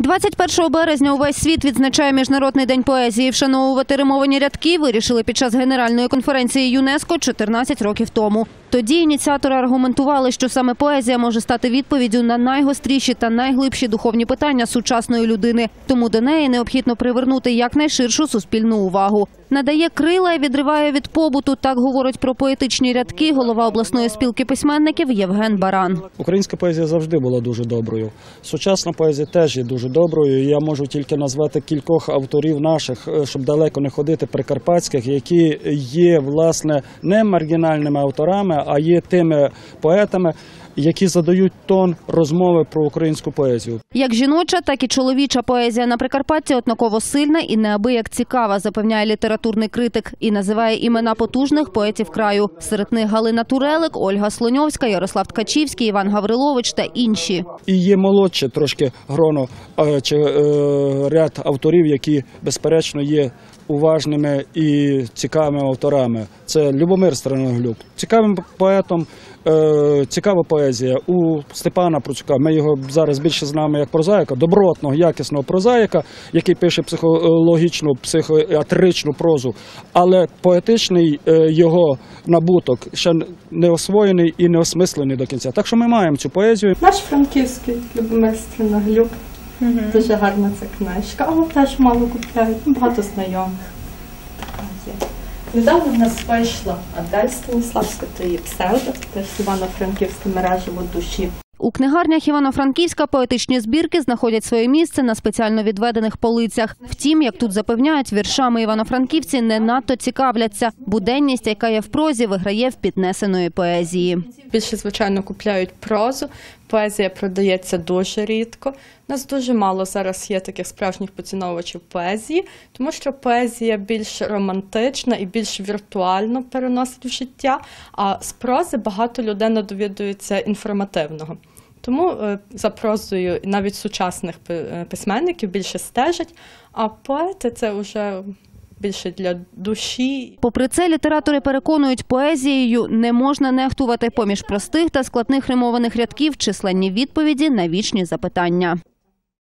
21 березня увесь світ відзначає Міжнародний день поезії. Вшановувати римовані рядки вирішили під час генеральної конференції ЮНЕСКО 14 років тому. Тоді ініціатори аргументували, що саме поезія може стати відповіддю на найгостріші та найглибші духовні питання сучасної людини. Тому до неї необхідно привернути якнайширшу суспільну увагу. Надає крила і відриває від побуту. Так говорить про поетичні рядки голова обласної спілки письменників Євген Баран. Українська поезія завжди була дуже доброю. Сучасна поезія теж є дуже доброю. Я можу тільки назвати кількох авторів наших, е, щоб далеко не ходити, прикарпатських, які є власне не маргінальними авторами, а є тими поетами, які задають тон розмови про українську поезію. Як жіноча, так і чоловіча поезія на Прикарпатті однаково сильна і неабияк цікава, запевняє літературний критик і називає імена потужних поетів краю. Серед них Галина Турелик, Ольга Слоньовська, Ярослав Ткачівський, Іван Гаврилович та інші. І є молодше трошки гроно е, чи е, ряд авторів, які безперечно є уважними і цікавими авторами. Це Любомир Страноглюк. Цікавим поетом, цікава поезія. У Степана Процюка. Ми його зараз більше знаємо як прозаїка, добротного, якісного прозаїка, який пише психологічну, психіатричну прозу, але поетичний е, його набуток ще не освоєний і не осмислений до кінця. Так що ми маємо цю поезію. Наш франківський Любомир Стриноглюк. Дуже гарна ця книжка, але теж мало купляють, багато знайомих. Недавно в нас вийшла Адель Станіславська, то її псевдо, теж з Івано-Франківське мережево душі. У книгарнях Івано-Франківська поетичні збірки знаходять своє місце на спеціально відведених полицях. Втім, як тут запевняють, віршами івано-франківці не надто цікавляться. Буденність, яка є в прозі, виграє в піднесеної поезії. Більше, звичайно, купляють прозу. Поезія продається дуже рідко. У нас дуже мало зараз є таких справжніх поціновувачів поезії, тому що поезія більш романтична і більш віртуально переносить в життя. А з прози багато людей довідується інформативного. Тому е, за прозою навіть сучасних е, письменників більше стежать, а поети це вже більше для душі Попри це, літератори переконують, поезією не можна нехтувати поміж простих та складних римованих рядків численні відповіді на вічні запитання.